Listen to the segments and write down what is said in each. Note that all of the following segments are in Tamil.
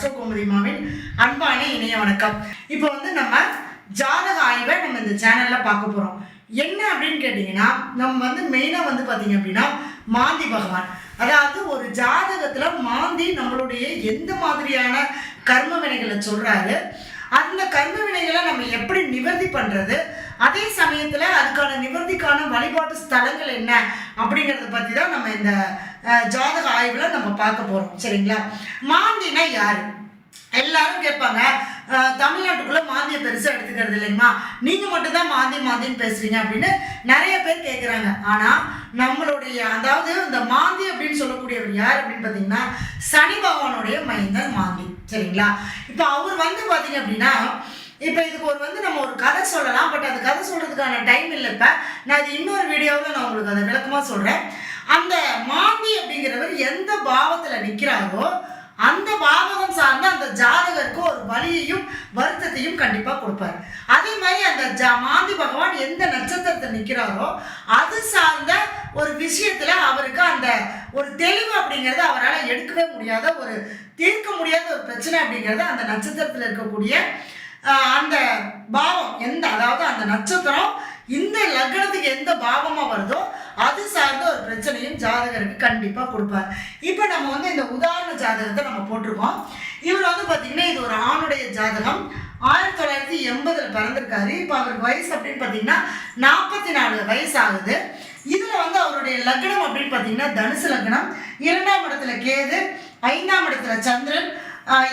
பஞ்சபூதங்களையும் மாவின் அன்பான இணைய வணக்கம். இப்போ வந்து நம்ம ஜாதக ஆய்வை நம்ம இந்த சேனல்ல பார்க்க போறோம். என்ன அப்படின்னு கேட்டிங்கன்னா நம்ம வந்து மெயினாக வந்து பார்த்தீங்க அப்படின்னா மாந்தி பகவான். அதாவது ஒரு ஜாதகத்துல மாந்தி நம்மளுடைய எந்த மாதிரியான கர்ம வினைகளை சொல்றாரு அந்த கர்ம வினைகளை நம்ம எப்படி நிவர்த்தி பண்றது அதே சமயத்துல அதுக்கான நிவர்த்திக்கான வழிபாட்டு ஸ்தலங்கள் என்ன அப்படிங்கறத பத்தி தான் நம்ம இந்த ஜாதக ஆய்வுல நம்ம பார்க்க போகிறோம் சரிங்களா? மாந்தினா யார்? எல்லாரும் கேட்பாங்க. தமிழ்நாட்டுக்குள்ளே தமிழ்நாட்டுக்குள்ள மாந்திய எடுத்துக்கிறது இல்லைங்கம்மா. நீங்கள் மட்டும்தான் மாந்தி மாந்தின்னு பேசுறீங்க அப்படின்னு நிறைய பேர் கேட்குறாங்க ஆனால் நம்மளுடைய அதாவது இந்த மாந்தி அப்படின்னு சொல்லக்கூடியவர் யார் அப்படின்னு பார்த்தீங்கன்னா சனி பகவானுடைய மைந்தன் மாந்தி. சரிங்களா? இப்போ அவர் வந்து பார்த்தீங்க அப்படின்னா இப்போ இதுக்கு ஒரு வந்து நம்ம ஒரு கதை சொல்லலாம். பட் அந்த கதை சொல்கிறதுக்கான டைம் இல்லை இப்போ. நான் அது இன்னொரு வீடியோவில் நான் உங்களுக்கு அதை விளக்கமாக சொல்கிறேன் அந்த மாந்தி அப்படிங்கிறவர் எந்த பாவத்தில் நிற்கிறாரோ அந்த பாவகம் சார்ந்த அந்த ஜாதகருக்கு ஒரு வழியையும் வருத்தத்தையும் கண்டிப்பாக கொடுப்பார். அதே மாதிரி அந்த ஜா மாந்தி பகவான் எந்த நட்சத்திரத்தில் நிற்கிறாரோ அது சார்ந்த ஒரு விஷயத்தில் அவருக்கு அந்த ஒரு தெளிவு அப்படிங்கிறது அவரால் எடுக்கவே முடியாத ஒரு தீர்க்க முடியாத ஒரு பிரச்சனை அப்படிங்கிறது அந்த நட்சத்திரத்தில் இருக்கக்கூடிய அந்த பாவம் எந்த அதாவது அந்த நட்சத்திரம் இந்த லக்னத்துக்கு எந்த பாவமா வருதோ அது சார்ந்த ஒரு பிரச்சனையும் ஜாதகருக்கு கண்டிப்பா கொடுப்பார். இப்போ நம்ம வந்து இந்த உதாரண ஜாதகத்தை நம்ம போட்டிருக்கோம். இவர் வந்து பார்த்திங்கன்னா இது ஒரு ஆணுடைய ஜாதகம். ஆயிரத்தி தொள்ளாயிரத்தி எண்பதுல பிறந்திருக்காரு. இப்போ அவருக்கு வயசு அப்படின்னு பார்த்தீங்கன்னா நாற்பத்தி நாலு வயசு ஆகுது. இதுல வந்து அவருடைய லக்னம் அப்படின்னு பார்த்தீங்கன்னா தனுசு லக்னம். இரண்டாம் இடத்துல கேது ஐந்தாம் இடத்துல சந்திரன்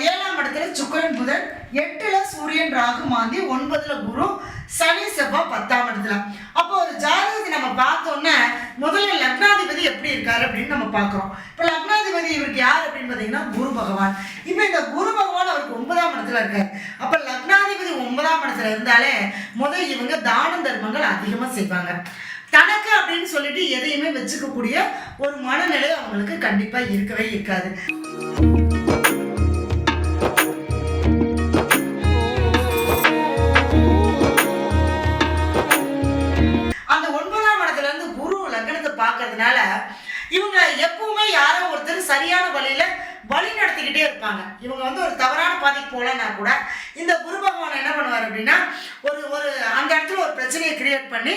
ஏழாம் இடத்துல சுக்கிரன் புதன் எட்டுல சூரியன் ராகு மாந்தி ஒன்பதுல குரு சனி செவ்வாய் பத்தாம் இடத்துல. அப்போ ஒரு ஜாதகத்தை நம்ம பார்த்தோன்னே முதல்ல லக்னாதிபதி எப்படி இருக்காரு அப்படின்னு நம்ம பார்க்குறோம். இப்போ லக்னாதிபதி இவருக்கு யார் அப்படின்னு பார்த்தீங்கன்னா குரு பகவான். இப்போ இந்த குரு பகவான் அவருக்கு ஒன்பதாம் இடத்துல இருக்காரு. அப்போ லக்னாதிபதி ஒன்பதாம் இடத்துல இருந்தாலே முதல் இவங்க தான தர்மங்கள் அதிகமாக செய்வாங்க. தனக்கு அப்படின்னு சொல்லிட்டு எதையுமே வச்சுக்கக்கூடிய ஒரு மனநிலை அவங்களுக்கு கண்டிப்பா இருக்கவே இருக்காது. சரியான வழியில வழி நடத்திக்கிட்டே இருப்பாங்க. இவங்க வந்து ஒரு தவறான பாதைக்கு போகலன்னா கூட இந்த குரு பகவான் என்ன பண்ணுவார் அப்படின்னா ஒரு ஒரு அந்த இடத்துல ஒரு பிரச்சனையை கிரியேட் பண்ணி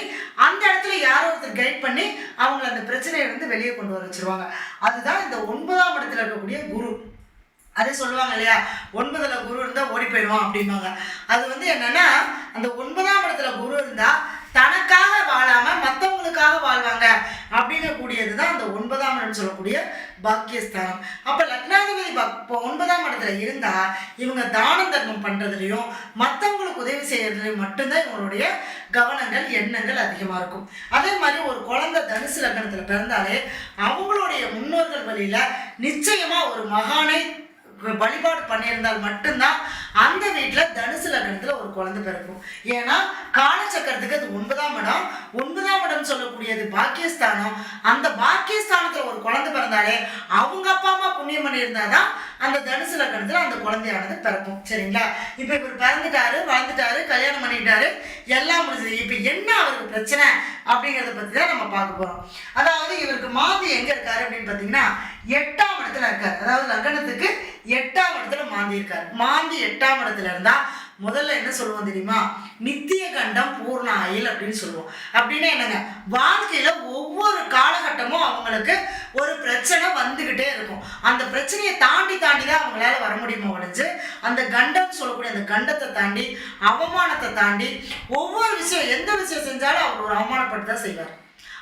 அந்த இடத்துல யாரோ ஒருத்தர் கைட் பண்ணி அவங்கள அந்த பிரச்சனையை வந்து வெளியே கொண்டு வர வச்சிருவாங்க. அதுதான் இந்த ஒன்பதாம் இடத்துல இருக்கக்கூடிய குரு. அதே சொல்லுவாங்க இல்லையா? ஒன்பதுல குரு இருந்தா ஓடி போயிடுவான் அப்படிம்பாங்க. அது வந்து என்னன்னா அந்த ஒன்பதாம் இடத்துல குரு இருந்தா தனக்காக வாழாம மற்றவங்களுக்காக வாழ்வாங்க. அப்படிங்கக்கூடியது தான் அந்த ஒன்பதாம் இடம் சொல்லக்கூடிய பாக்கியஸ்தானம். அப்போ லக்னாதிபதி பக்- இப்போ ஒன்பதாம் இடத்துல இருந்தா இவங்க தான தர்மம் பண்ணுறதுலையும் மற்றவங்களுக்கு உதவி செய்யறதுலயும் மட்டும்தான் இவங்களுடைய கவனங்கள் எண்ணங்கள் அதிகமாக இருக்கும். அதே மாதிரி ஒரு குழந்தை தனுசு லக்னத்தில் பிறந்தாலே அவங்களுடைய முன்னோர்கள் வழியில் நிச்சயமாக ஒரு மகானை வழிபாடு பண்ணியிருந்தால் மட்டும்தான் அந்த வீட்டில் தனுசு லக்னத்தில் ஒரு குழந்தை பிறக்கும். ஏன்னா காலச்சக்கரத்துக்கு அது ஒன்பதாம் இடம். ஒன்பதாம் இடம் சொல்லக்கூடியது பாக்கியஸ்தானம். அந்த பாக்கியஸ்தானத்தில் ஒரு குழந்தை பிறந்தாலே அவங்க அப்பா அம்மா புண்ணியம் பண்ணியிருந்தாதான் அந்த தனுசு லக்னத்தில் அந்த குழந்தையானது பிறக்கும். சரிங்களா? இப்போ இவர் பிறந்துட்டாரு வாழ்ந்துட்டாரு கல்யாணம் பண்ணிட்டாரு எல்லாம் முடிஞ்சது. இப்போ என்ன அவருக்கு பிரச்சனை அப்படிங்கிறத பற்றி தான் நம்ம பார்க்க போகிறோம் அதாவது இவருக்கு மாந்தி எங்கே இருக்காரு அப்படின்னு பார்த்தீங்கன்னா எட்டாம் இடத்துல இருக்கார். அதாவது லக்னத்துக்கு எட்டாம் இடத்துல மாந்தி இருக்கார். மாந்தி எட்டாம் இடத்துல இருந்தா முதல்ல என்ன சொல்லுவோம் தெரியுமா? நித்திய கண்டம் பூர்ண ஆயில் அப்படின்னு சொல்லுவோம். அப்படின்னா என்னங்க? வாழ்க்கையில ஒவ்வொரு காலகட்டமும் அவங்களுக்கு ஒரு பிரச்சனை வந்துக்கிட்டே இருக்கும். அந்த பிரச்சனையை தாண்டி தாண்டி தான் அவங்களால வர முடியுமோ ஒழிஞ்சு? அந்த கண்டம் சொல்லக்கூடிய அந்த கண்டத்தை தாண்டி அவமானத்தை தாண்டி ஒவ்வொரு விஷயம் எந்த விஷயம் செஞ்சாலும் அவர் ஒரு அவமானப்பட்டு தான் செய்வார்.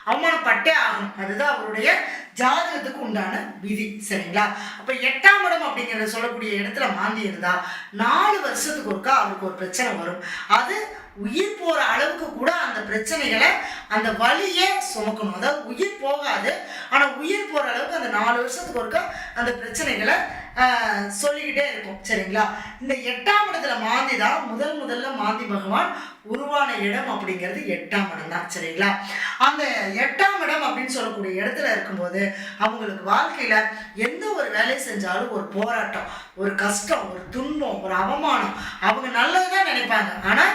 அவமானப்பட்டே ஆகணும். அதுதான் அவருடைய ஜாதகத்துக்கு உண்டான விதி. சரிங்களா? அப்ப எட்டாம் இடம் அப்படிங்கிறத சொல்லக்கூடிய இடத்துல மாந்தியிருந்தா நாலு வருஷத்துக்கு ஒருக்கா அவருக்கு ஒரு பிரச்சனை வரும். அது உயிர் போற அளவுக்கு கூட அந்த பிரச்சனைகளை அந்த வழியே சுமக்கணும். அதாவது உயிர் போகாது ஆனா உயிர் போற அளவுக்கு அந்த நாலு வருஷத்துக்கு ஒருக்கா அந்த பிரச்சனைகளை சொல்லிக்கிட்டே இருக்கும் சரிங்களா? இந்த எட்டாம் இடத்துல மாந்தி தான் முதல் முதல்ல மாந்தி பகவான் உருவான இடம் அப்படிங்கிறது எட்டாம் இடம் தான் சரிங்களா? அந்த எட்டாம் இடம் அப்படின்னு சொல்லக்கூடிய இடத்துல இருக்கும்போது அவங்களுக்கு வாழ்க்கையில எந்த ஒரு வேலையை செஞ்சாலும் ஒரு போராட்டம் ஒரு கஷ்டம் ஒரு துன்பம் ஒரு அவமானம் அவங்க நல்லதுதான் நினைப்பாங்க. ஆனா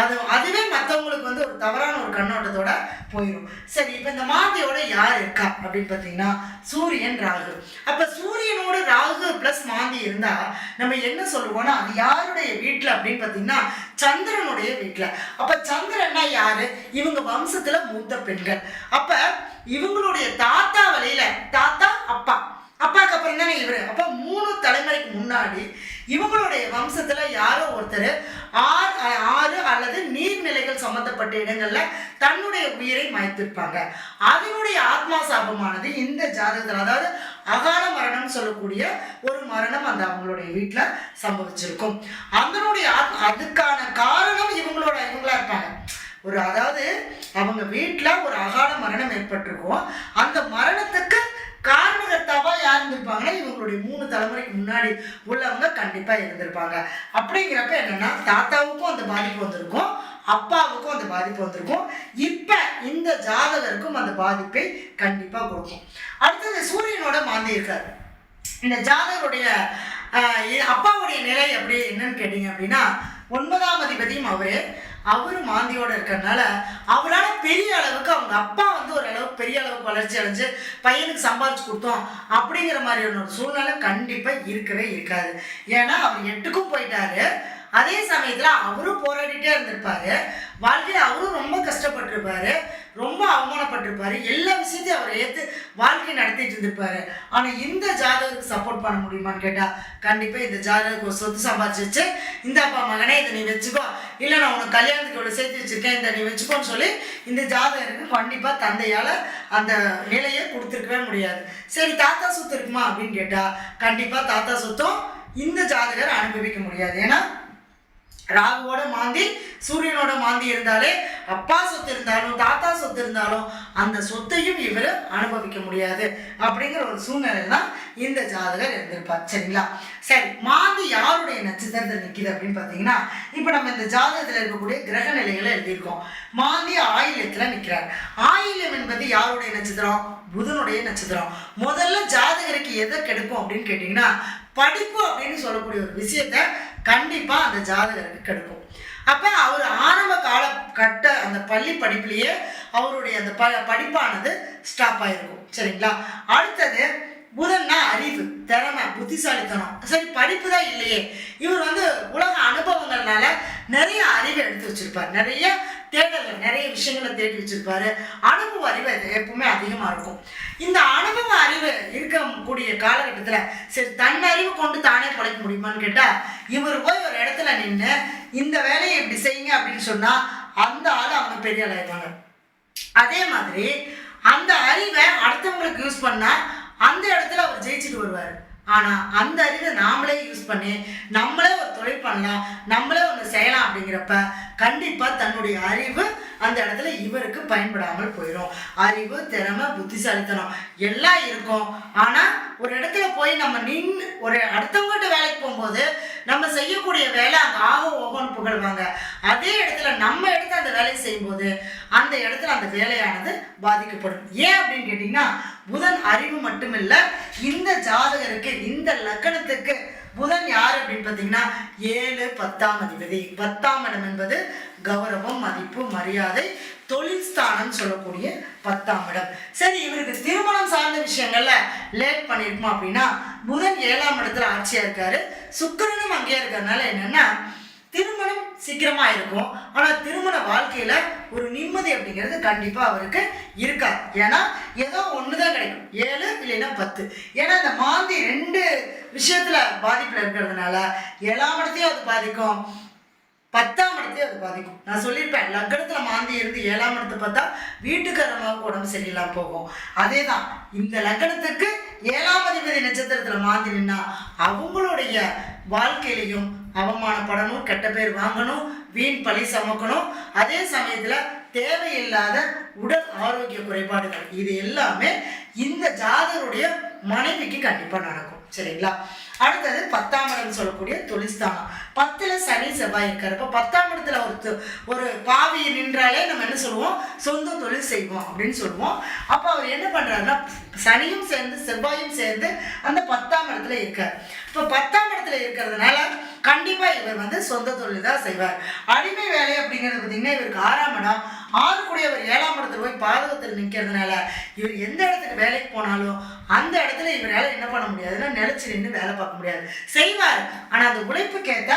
அது அதுவே மற்றவங்களுக்கு வந்து ஒரு தவறான ஒரு கண்ணோட்டத்தோட போயிடும் சரி இப்போ இந்த மாந்தியோட யார் இருக்கா அப்படின்னு பார்த்தீங்கன்னா சூரியன் ராகு. அப்போ சூரியனோட ராகு ப்ளஸ் மாந்தி இருந்தால் நம்ம என்ன சொல்லுவோம்னா அது யாருடைய வீட்டில் அப்படின்னு பார்த்தீங்கன்னா சந்திரனுடைய வீட்டில் அப்போ சந்திரன்னா யாரு? இவங்க வம்சத்துல மூத்த பெண்கள். அப்ப இவங்களுடைய தாத்தா வழியில் தாத்தா அப்பா. அப்பாவுக்கு அப்புறம் தானே இவரு. அப்போ மூணு தலைமுறைக்கு முன்னாடி இவங்களுடைய வம்சத்துல யாரோ ஒருத்தர் ஆறு ஆறு சம்பந்தப்பட்ட இடங்கள்ல தன்னுடைய உயிரை மாய்த்திருப்பாங்க. அதனுடைய ஆத்மா சாபமானது இந்த ஜாதகத்தில் அதாவது அகால மரணம் சொல்லக்கூடிய ஒரு மரணம் அந்த அவங்களுடைய வீட்டில் சம்பவிச்சிருக்கும். அதனுடைய ஆத்- அதுக்கான காரணம் இவங்களோட இவங்களா இருப்பாங்க. ஒரு அதாவது அவங்க வீட்டில் ஒரு அகால மரணம் ஏற்பட்டிருக்கும். அந்த மரணத்துக்கு காரணகர்த்தாவா யார் இருந்திருப்பாங்கன்னா இவங்களுடைய மூணு தலைமுறைக்கு முன்னாடி உள்ளவங்க கண்டிப்பா இருந்திருப்பாங்க. அப்படிங்கிறப்ப என்னன்னா தாத்தாவுக்கும் அந்த பாதிப்பு வந்திருக்கும் அப்பாவுக்கும் அந்த பாதிப்பு வந்திருக்கும். இப்ப இந்த ஜாதகருக்கும் அந்த பாதிப்பை கண்டிப்பா கொடுக்கும். அடுத்தது சூரியனோட மாந்தி இருக்காரு. இந்த ஜாதகருடைய அப்பாவுடைய நிலை அப்படி என்னன்னு கேட்டீங்க அப்படின்னா ஒன்பதாம் அதிபதியும் அவரு அவரு மாந்தியோட இருக்கறனால அவரால் பெரிய அளவுக்கு அவங்க அப்பா வந்து ஒரு அளவுக்கு பெரிய அளவுக்கு வளர்ச்சி அடைஞ்சு பையனுக்கு சம்பாதிச்சு கொடுத்தோம் அப்படிங்கிற மாதிரியான ஒரு சூழ்நிலை கண்டிப்பாக இருக்கவே இருக்காது. ஏன்னா அவர் எட்டுக்கும் போயிட்டாரு. அதே சமயத்தில் அவரும் போராடிட்டே இருந்திருப்பாரு. வாழ்க்கையில் அவரும் ரொம்ப கஷ்டப்பட்டிருப்பாரு. ரொம்ப அவமானப்பட்டிருப்பாரு. எல்லா விஷயத்தையும் அவர் ஏற்று வாழ்க்கை நடத்திட்டு இருந்திருப்பாரு. ஆனால் இந்த ஜாதகருக்கு சப்போர்ட் பண்ண முடியுமான்னு கேட்டால் கண்டிப்பாக இந்த ஜாதகருக்கு ஒரு சொத்து சம்பாதிச்சு வச்சு இந்த அப்பா மகனே இதை நீ வச்சுக்கோ. இல்லை நான் உனக்கு கல்யாணத்துக்கு இவ்வளோ சேர்த்து வச்சிருக்கேன் இதை நீ வச்சுக்கோன்னு சொல்லி இந்த ஜாதகருக்கு கண்டிப்பாக தந்தையால் அந்த நிலையை கொடுத்துருக்கவே முடியாது. சரி தாத்தா சொத்து இருக்குமா அப்படின்னு கேட்டால் கண்டிப்பாக தாத்தா சொத்தும் இந்த ஜாதகர் அனுபவிக்க முடியாது. ஏன்னா ராகுவோட மாந்தி சூரியனோட மாந்தி இருந்தாலே அப்பா சொத்து இருந்தாலும் தாத்தா சொத்து இருந்தாலும் அந்த சொத்தையும் இவர் அனுபவிக்க முடியாது. அப்படிங்கிற ஒரு சூழ்நிலை தான் இந்த ஜாதகர் இருந்திருப்பார். சரிங்களா? சரி மாந்தி யாருடைய நட்சத்திரத்தில் நிற்கிது அப்படின்னு பார்த்தீங்கன்னா இப்போ நம்ம இந்த ஜாதகத்தில் இருக்கக்கூடிய கிரக நிலைகளை எழுதியிருக்கோம். மாந்தி ஆயிலத்தில் நிற்கிறார் ஆயிலம் என்பது யாருடைய நட்சத்திரம்? புதனுடைய நட்சத்திரம். முதல்ல ஜாதகருக்கு எதை கெடுக்கும் அப்படின்னு கேட்டிங்கன்னா படிப்பு அப்படின்னு சொல்லக்கூடிய ஒரு விஷயத்த கண்டிப்பாக அந்த ஜாதகருக்கு கிடைக்கும். அப்போ அவர் ஆரம்ப கால கட்ட அந்த பள்ளி படிப்புலேயே அவருடைய அந்த ப படிப்பானது ஸ்டாப் ஆகிருக்கும் சரிங்களா? அடுத்தது புதன்னா அறிவு திறமை புத்திசாலித்தனம். சரி படிப்பு தான் இல்லையே? இவர் வந்து உலக அனுபவங்கள்னால நிறைய அறிவை எடுத்து வச்சிருப்பார். நிறைய தேடல்கள் நிறைய விஷயங்களை தேடி வச்சிருப்பாரு. அனுபவ அறிவு அது எப்பவுமே அதிகமாக இருக்கும். இந்த அனுபவ அறிவு இருக்கக்கூடிய காலகட்டத்தில் சரி தன் அறிவு கொண்டு தானே பழைக்க முடியுமான்னு கேட்டால் இவர் போய் ஒரு இடத்துல நின்று இந்த வேலையை இப்படி செய்யுங்க அப்படின்னு சொன்னால் அந்த ஆள் அவங்க பெரிய ஆளாயிருவாங்க அதே மாதிரி அந்த அறிவை அடுத்தவங்களுக்கு யூஸ் பண்ணால் அந்த இடத்துல அவர் ஜெயிச்சுட்டு வருவார். ஆனா அந்த அறிவை நாமளே யூஸ் பண்ணி நம்மளே ஒரு தொழில் பண்ணலாம் நம்மளே ஒன்று செய்யலாம் அப்படிங்கிறப்ப கண்டிப்பா தன்னுடைய அறிவு அந்த இடத்துல இவருக்கு பயன்படாமல் போயிடும் அறிவு திறமை புத்திசாலித்தனம் எல்லாம் இருக்கும். ஆனா ஒரு இடத்துல போய் நம்ம நின்று ஒரு அடுத்தவங்ககிட்ட வேலைக்கு போகும்போது நம்ம செய்யக்கூடிய வேலை அங்கே ஆக ஓகோன்னு புகழ்வாங்க. அதே இடத்துல நம்ம எடுத்து அந்த வேலையை செய்யும்போது அந்த இடத்துல அந்த வேலையானது பாதிக்கப்படும். ஏன் அப்படின்னு கேட்டிங்கன்னா புதன் அறிவு மட்டுமில்லை இந்த ஜாதகருக்கு இந்த லக்கணத்துக்கு புதன் யார் அப்படின்னு பார்த்தீங்கன்னா ஏழு பத்தாம் அதிபதி. பத்தாம் இடம் என்பது கௌரவம் மதிப்பு மரியாதை தொழில் ஸ்தானம் சொல்லக்கூடிய பத்தாம் இடம். சரி இவருக்கு திருமணம் சார்ந்த விஷயங்கள்ல லேட் பண்ணியிருக்கோம் அப்படின்னா புதன் ஏழாம் இடத்துல ஆட்சியா இருக்காரு. சுக்கரனும் அங்கேயே இருக்கிறதுனால என்னன்னா திருமணம் சீக்கிரமா இருக்கும். ஆனா திருமண வாழ்க்கையில ஒரு நிம்மதி அப்படிங்கிறது கண்டிப்பா அவருக்கு இருக்காது ஏன்னா ஏதோ ஒண்ணுதான் கிடைக்கும். ஏழு இல்லைன்னா பத்து. ஏன்னா இந்த மாந்தி ரெண்டு விஷயத்துல பாதிப்புல இருக்கிறதுனால எல்லா இடத்தையும் அது பாதிக்கும். பத்தாம் இடத்தையும் அது பாதிக்கும். நான் சொல்லியிருப்பேன் லக்னத்தில் மாந்தி இருந்து ஏழாம் இடத்தை பார்த்தா வீட்டுக்காரமாவுக்கு உடம்பு சரியில்லாம போகும். அதே தான் இந்த லக்னத்துக்கு ஏழாம் அதிபதி நட்சத்திரத்தில் மாந்தி நின்னா அவங்களுடைய வாழ்க்கையிலையும் அவமானப்படணும் கெட்ட பேர் வாங்கணும் வீண் பழி சமக்கணும். அதே சமயத்தில் தேவையில்லாத உடல் ஆரோக்கிய குறைபாடுகள் இது எல்லாமே இந்த ஜாதகருடைய மனைவிக்கு கண்டிப்பாக நடக்கும். சரிங்களா? அடுத்தது பத்தாம் இடம் சொல்லக்கூடிய தொழில்ஸ்தானம். பத்துல சனி செவ்வாய் இருக்கிறப்ப பத்தாம் இடத்துல ஒரு ஒரு பாவி நின்றாலே நம்ம என்ன சொல்லுவோம்? சொந்த தொழில் செய்வோம் அப்படின்னு சொல்லுவோம். அப்போ அவர் என்ன பண்றாருன்னா சனியும் சேர்ந்து செவ்வாயும் சேர்ந்து அந்த பத்தாம் இடத்துல இருக்கார். இப்போ பத்தாம் இடத்துல இருக்கிறதுனால கண்டிப்பாக இவர் வந்து சொந்த தொழில் தான் செய்வார். அடிமை வேலை அப்படிங்கிறது பார்த்தீங்கன்னா இவருக்கு ஆறாம் இடம். ஆறுக்குடையவர் ஏழாம் இடத்துல போய் பாதகத்தில் நிற்கிறதுனால இவர் எந்த இடத்துக்கு வேலைக்கு போனாலும் அந்த இடத்துல இவரால் என்ன பண்ண முடியாதுன்னா நிலச்சி நின்று வேலை பார்க்க முடியாது. செய்வார். ஆனால் அந்த உழைப்புக்கேற்ற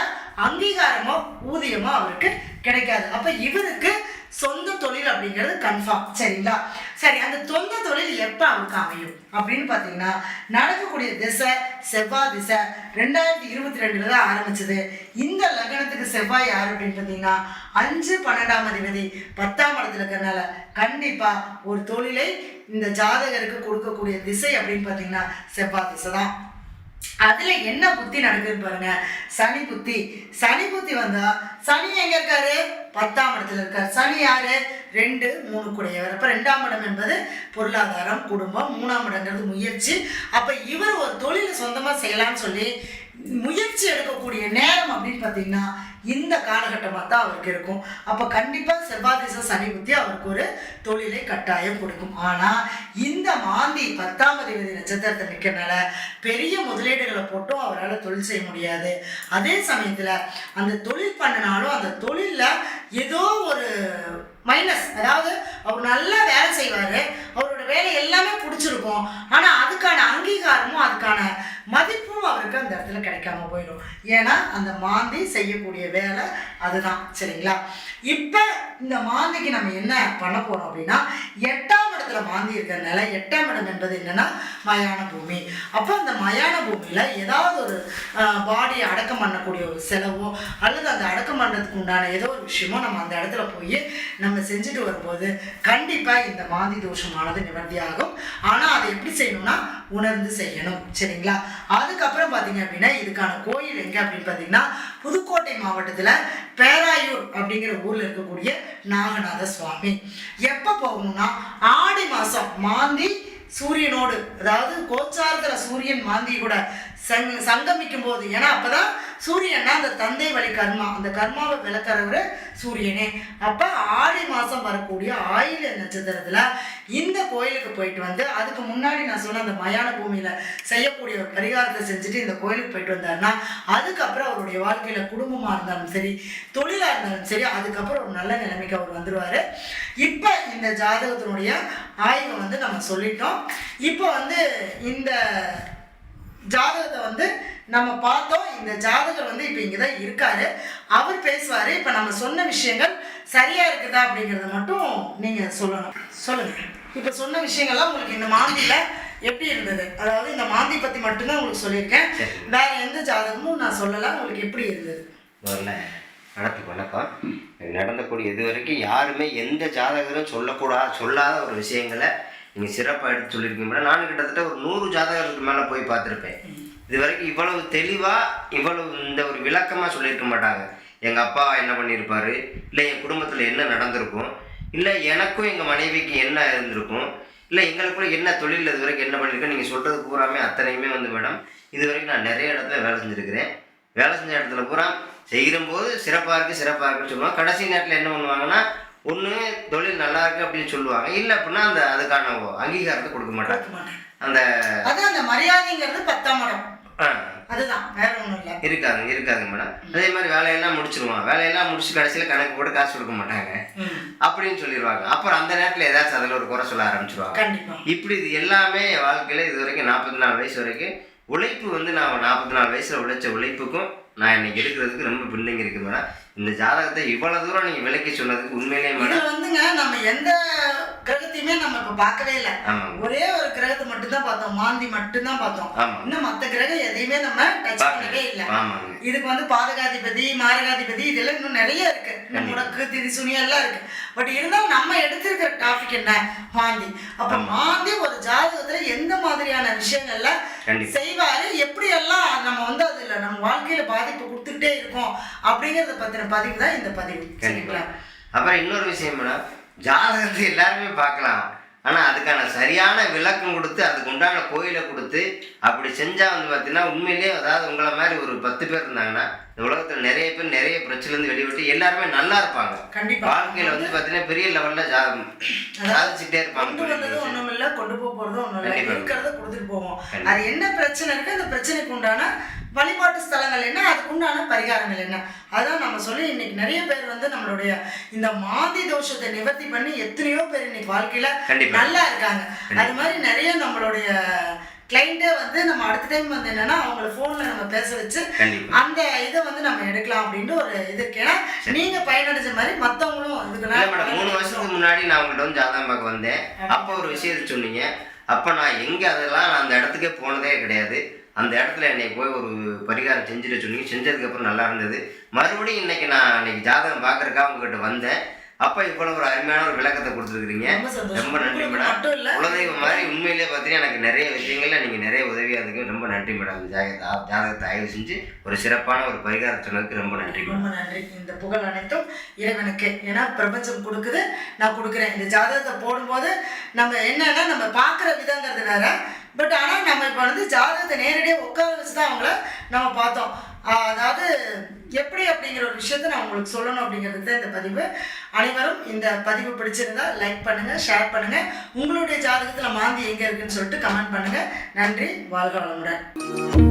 அங்கீகாரமோ ஊதியமோ அவருக்கு கிடைக்காது. அப்போ இவருக்கு சொந்த தொழில் அப்படிங்கிறது கன்ஃபார்ம் சரிங்களா? சரி அந்த சொந்த தொழில் எப்போ அவருக்கு அமையும்? அப்படின்னு பார்த்தீங்கன்னா நடக்கக்கூடிய திசை செவ்வாய் திசை ரெண்டாயிரத்தி இருபத்தி ரெண்டுல தான் ஆரம்பிச்சது. இந்த லக்னத்துக்கு செவ்வாய் யார் அப்படின்னு பார்த்தீங்கன்னா அஞ்சு பன்னெண்டாம் அதிபதி பத்தாம் இடத்துல இருக்கிறனால கண்டிப்பாக ஒரு தொழிலை இந்த ஜாதகருக்கு கொடுக்கக்கூடிய திசை அப்படின்னு பார்த்தீங்கன்னா செவ்வாய் திசை தான். அதுல என்ன புத்தி நடக்குது பாருங்க. சனி புத்தி. சனி புத்தி வந்தா சனி எங்க இருக்காரு? பத்தாம் இடத்துல இருக்காரு. சனி யாரு? ரெண்டு மூணு கூடையவர். அப்ப ரெண்டாம் இடம் என்பது பொருளாதாரம் குடும்பம். மூணாம் இடங்கிறது முயற்சி. அப்ப இவர் ஒரு தொழிலை சொந்தமா செய்யலாம்னு சொல்லி முயற்சி எடுக்கக்கூடிய நேரம் அப்படின்னு பார்த்தீங்கன்னா இந்த காலகட்டமாக தான் அவருக்கு இருக்கும். அப்போ கண்டிப்பாக செவ்வாய் சனி புத்தி அவருக்கு ஒரு தொழிலை கட்டாயம் கொடுக்கும். ஆனால் இந்த மாந்தி பத்தாம் அதிபதி நட்சத்திரத்தை நிற்கிறனால பெரிய முதலீடுகளை போட்டும் அவரால் தொழில் செய்ய முடியாது. அதே சமயத்தில் அந்த தொழில் பண்ணினாலும் அந்த தொழிலில் ஏதோ ஒரு மைனஸ் அதாவது அவர் நல்லா வேலை செய்வார். அவரோட வேலை எல்லாமே பிடிச்சிருக்கும். ஆனால் அதுக்கான அங்கீகாரமும் அதுக்கான மதிப்பும் அவருக்கு அந்த இடத்துல கிடைக்காம போயிடும். ஏன்னா அந்த மாந்தி செய்யக்கூடிய வேலை அதுதான். சரிங்களா? இப்போ இந்த மாந்திக்கு நம்ம என்ன பண்ண போகிறோம் அப்படின்னா எட்டாம் இடத்துல மாந்தி இருக்கிறதுனால எட்டாம் இடம் என்பது என்னன்னா மயான பூமி. அப்போ அந்த மயான பூமியில் ஏதாவது ஒரு பாடியை அடக்கம் பண்ணக்கூடிய ஒரு செலவோ அல்லது அந்த அடக்கம் பண்ணுறதுக்கு உண்டான ஏதோ ஒரு விஷயமோ நம்ம அந்த இடத்துல போய் நம்ம செஞ்சுட்டு வரும்போது கண்டிப்பாக இந்த மாந்தி தோஷமான மனது நிவர்த்தியாகும். ஆனால் அதை எப்படி செய்யணும்னா உணர்ந்து செய்யணும். சரிங்களா? அதுக்கப்புறம் பார்த்தீங்க அப்படின்னா இதுக்கான கோயில் எங்கே அப்படின்னு பார்த்தீங்கன்னா புதுக்கோட்டை மாவட்டத்தில் பேராயூர் அப்படிங்கிற ஊரில் இருக்கக்கூடிய நாகநாத சுவாமி. எப்போ போகணும்னா ஆடி மாதம் மாந்தி சூரியனோடு அதாவது கோச்சாரத்தில் சூரியன் மாந்தி கூட சங் சங்கமிக்கும் போது ஏன்னா அப்போதான் சூரியன்னா அந்த தந்தை வழி கர்மா. அந்த கர்மாவை விளக்குறவர் சூரியனே. அப்போ ஆடி மாதம் வரக்கூடிய ஆயில நட்சத்திரத்தில் இந்த கோயிலுக்கு போயிட்டு வந்து அதுக்கு முன்னாடி நான் சொன்ன அந்த மயான பூமியில் செய்யக்கூடிய ஒரு பரிகாரத்தை செஞ்சுட்டு இந்த கோயிலுக்கு போயிட்டு வந்தாருன்னா அதுக்கப்புறம் அவருடைய வாழ்க்கையில் குடும்பமாக இருந்தாலும் சரி தொழிலாக இருந்தாலும் சரி அதுக்கப்புறம் ஒரு நல்ல நிலைமைக்கு அவர் வந்துடுவார் இப்போ இந்த ஜாதகத்தினுடைய ஆய்வை வந்து நம்ம சொல்லிட்டோம். இப்போ வந்து இந்த ஜாதகத்தை வந்து நம்ம பார்த்தோம். இந்த ஜாதகர் வந்து இப்போ இங்கே தான் இருக்காரு. அவர் பேசுவார். இப்போ நம்ம சொன்ன விஷயங்கள் சரியாக இருக்குதா அப்படிங்கிறத மட்டும் நீங்கள் சொல்லணும். சொல்லுங்கள் இப்போ சொன்ன விஷயங்கள்லாம் உங்களுக்கு இந்த மாந்தியில் எப்படி இருந்தது? அதாவது இந்த மாந்தி பற்றி மட்டும்தான் உங்களுக்கு சொல்லியிருக்கேன். வேற எந்த ஜாதகமும் நான் சொல்லலை. உங்களுக்கு எப்படி இருந்தது? வரல வணக்கம் வணக்கம். நடந்தக்கூடிய இது வரைக்கும் யாருமே எந்த ஜாதகரும் சொல்லக்கூடாது சொல்லாத ஒரு விஷயங்களை நீங்கள் சிறப்பாக எடுத்து சொல்லியிருக்கீங்க நானும் கிட்டத்தட்ட ஒரு நூறு ஜாதகருக்கு மேலே போய் பார்த்துருப்பேன். இது வரைக்கும் இவ்வளவு தெளிவாக இவ்வளவு இந்த ஒரு விளக்கமாக சொல்லியிருக்க மாட்டாங்க. எங்கள் அப்பா என்ன பண்ணியிருப்பார் இல்லை என் குடும்பத்தில் என்ன நடந்திருக்கும்? இல்லை எனக்கும் எங்கள் மனைவிக்கு என்ன இருந்திருக்கும்? இல்லை எங்களுக்குள்ள என்ன தொழில் இது வரைக்கும் என்ன பண்ணியிருக்கேன் நீங்கள் சொல்கிறது பூராமே அத்தனையுமே வந்து மேடம் இது வரைக்கும் நான் நிறைய இடத்துல வேலை செஞ்சுருக்கிறேன். வேலை செஞ்ச இடத்துல பூரா செய்கிறம்போது சிறப்பாக இருக்குது சிறப்பாக இருக்குன்னு சொல்லுவாங்க. கடைசி நேரத்தில் என்ன பண்ணுவாங்கன்னா ஒன்று தொழில் நல்லா இருக்கு அப்படின்னு சொல்லுவாங்க. இல்லை அப்படின்னா அந்த அதுக்கான அங்கீகாரத்தை கொடுக்க மாட்டாங்க. அந்த அதான் அந்த மரியாதைங்கிறது பத்தாம் இடம். அதுதான். வேற ஒன்றும் இல்லை. இருக்காதுங்க இருக்காதுங்க மேடம். அதே மாதிரி வேலையெல்லாம் முடிச்சிருவான் வேலையெல்லாம் முடிச்சு கடைசியில் கணக்கு போட்டு காசு கொடுக்க மாட்டாங்க. அப்படின்னு சொல்லிடுவாங்க. அப்புறம் அந்த நேரத்தில் ஏதாச்சும் அதில் ஒரு குறை சொல்ல ஆரம்பிச்சிருவாங்க. இப்படி இது எல்லாமே வாழ்க்கையில் இது வரைக்கும் நாற்பத்தி நாலு வயசு வரைக்கும் உழைப்பு வந்து நான் நாற்பத்தி நாலு வயசில் உழைச்ச உழைப்புக்கும் நான் இன்னைக்கு இருக்கிறதுக்கு ரொம்ப பில்டிங் இருக்கு மேடம். இந்த ஜாதகத்தை இவ்வளோ தூரம் நீங்கள் விளக்கி சொன்னதுக்கு உண்மையிலேயே மேடம். வந்துங்க நம்ம எந்த கிரகத்தையுமே நம்ம இப்ப பார்க்கவே இல்லை. ஒரே ஒரு கிரகத்தை மட்டும்தான் பார்த்தோம். மாந்தி மட்டும்தான் பார்த்தோம். ஆமாம் இன்னும் மத்த கிரகம் எதையுமே நம்ம டச் பண்ணவே இல்லை. இதுக்கு வந்து பாதகாதிபதி மாரகாதிபதி இதெல்லாம் இன்னும் நிறைய இருக்கு. முடக்கு திதி சுனி எல்லாம் இருக்கு. பட் இருந்தாலும் நம்ம எடுத்திருக்கிற டாபிக் என்ன? மாந்தி. அப்ப. மாந்தி ஒரு ஜாதகத்துல எந்த மாதிரியான விஷயங்கள்ல. செய்வாரு? எப்படி எல்லாம் நம்ம வந்து அதுல நம்ம வாழ்க்கையில பாதிப்பு கொடுத்துக்கிட்டே இருக்கோம் அப்படிங்கறத பத்தின பதிவு தான் இந்த பதிவு. சரிங்களா? அப்புறம் இன்னொரு விஷயம் மேடம். ஜாதகத்தை எல்லாருமே பார்க்கலாம். ஆனால் அதுக்கான சரியான விளக்கம் கொடுத்து அதுக்கு உண்டான கோயிலை கொடுத்து அப்படி செஞ்சால் வந்து பார்த்தீங்கன்னா உண்மையிலேயே அதாவது உங்களை மாதிரி ஒரு பத்து பேர் இருந்தாங்கன்னா இந்த உலகத்துல நிறைய பேர் நிறைய பிரச்சனைலேருந்து வெளிவிட்டு எல்லாருமே நல்லா இருப்பாங்க. கண்டிப்பா. வாழ்க்கையில வந்து பார்த்தீங்கன்னா பெரிய லெவல்ல ஜா சாதிச்சுட்டே இருப்பாங்க. ஒண்ணும் இல்ல கொண்டு போக போறது ஒண்ணும் இல்ல. இருக்கிறத கொடுத்துட்டு போவோம். அது என்ன பிரச்சனை இருக்கு அந்த பிரச்சனைக்கு உண்டான வழிபாட்டு ஸ்தலங்கள் என்ன? அதுக்கு உண்டான பரிகாரங்கள் என்ன? அதான் நம்ம சொல்லி இன்னைக்கு நிறைய பேர் வந்து நம்மளுடைய இந்த மாந்தி தோஷத்தை நிவர்த்தி பண்ணி எத்தனையோ பேர் இன்னைக்கு வாழ்க்கையில. நல்லா இருக்காங்க. அது மாதிரி நிறைய நம்மளுடைய கிளைண்ட்டே வந்து நம்ம அடுத்த டைம் வந்து என்னன்னா அவங்கள ஃபோனில் நம்ம பேச வச்சு அந்த இதை வந்து நம்ம எடுக்கலாம் அப்படின்ட்டு ஒரு இது இருக்கு. ஏன்னா நீங்க பயனடைஞ்ச மாதிரி மற்றவங்களும் இதுக்கு மூணு வருஷத்துக்கு முன்னாடி நான் உங்கள்கிட்ட வந்து ஜாதகம் பார்க்க வந்தேன். அப்போ ஒரு விஷயத்த சொன்னீங்க. அப்போ நான் எங்கே அதெல்லாம் நான் அந்த இடத்துக்கே போனதே கிடையாது. அந்த இடத்துல என்னை போய் ஒரு பரிகாரம் செஞ்சுட்டு சொன்னீங்க. செஞ்சதுக்கப்புறம் நல்லா இருந்தது. மறுபடியும் இன்னைக்கு நான் இன்னைக்கு ஜாதகம் பார்க்குறக்கா உங்ககிட்ட வந்தேன். அப்போ இவ்வளோ ஒரு அருமையான ஒரு விளக்கத்தை கொடுத்துருக்குறீங்க. ரொம்ப நன்றி மேடம். குலதெய்வம் மாதிரி உண்மையிலே பார்த்தீங்கன்னா எனக்கு நிறைய விஷயங்கள்ல நீங்கள் நிறைய உதவியாக இருக்கு ரொம்ப நன்றி மேடம். இந்த ஜாதகத்தை ஆய்வு செஞ்சு ஒரு சிறப்பான ஒரு பரிகாரம் சொன்னதுக்கு ரொம்ப நன்றி ரொம்ப நன்றி. இந்த புகழ் அனைத்தும் இறைவனுக்கு. ஏன்னா பிரபஞ்சம் கொடுக்குது நான் கொடுக்குறேன். இந்த ஜாதகத்தை போடும்போது நம்ம என்னன்னா நம்ம பார்க்குற விதங்கிறது வேற பட் ஆனால் நம்ம இப்போ வந்து ஜாதகத்தை நேரடியாக உட்கார வச்சு தான் அவங்கள நம்ம பார்த்தோம். அதாவது எப்படி அப்படிங்கிற ஒரு விஷயத்தை நான் உங்களுக்கு சொல்லணும் அப்படிங்கிறது தான் இந்த பதிவு. அனைவரும் இந்த பதிவு பிடிச்சிருந்தா லைக் பண்ணுங்கள் ஷேர் பண்ணுங்கள் உங்களுடைய ஜாதகத்தில் மாந்தி எங்கே இருக்குன்னு சொல்லிட்டு கமெண்ட் பண்ணுங்கள் நன்றி வாழ்க வளமுடன்.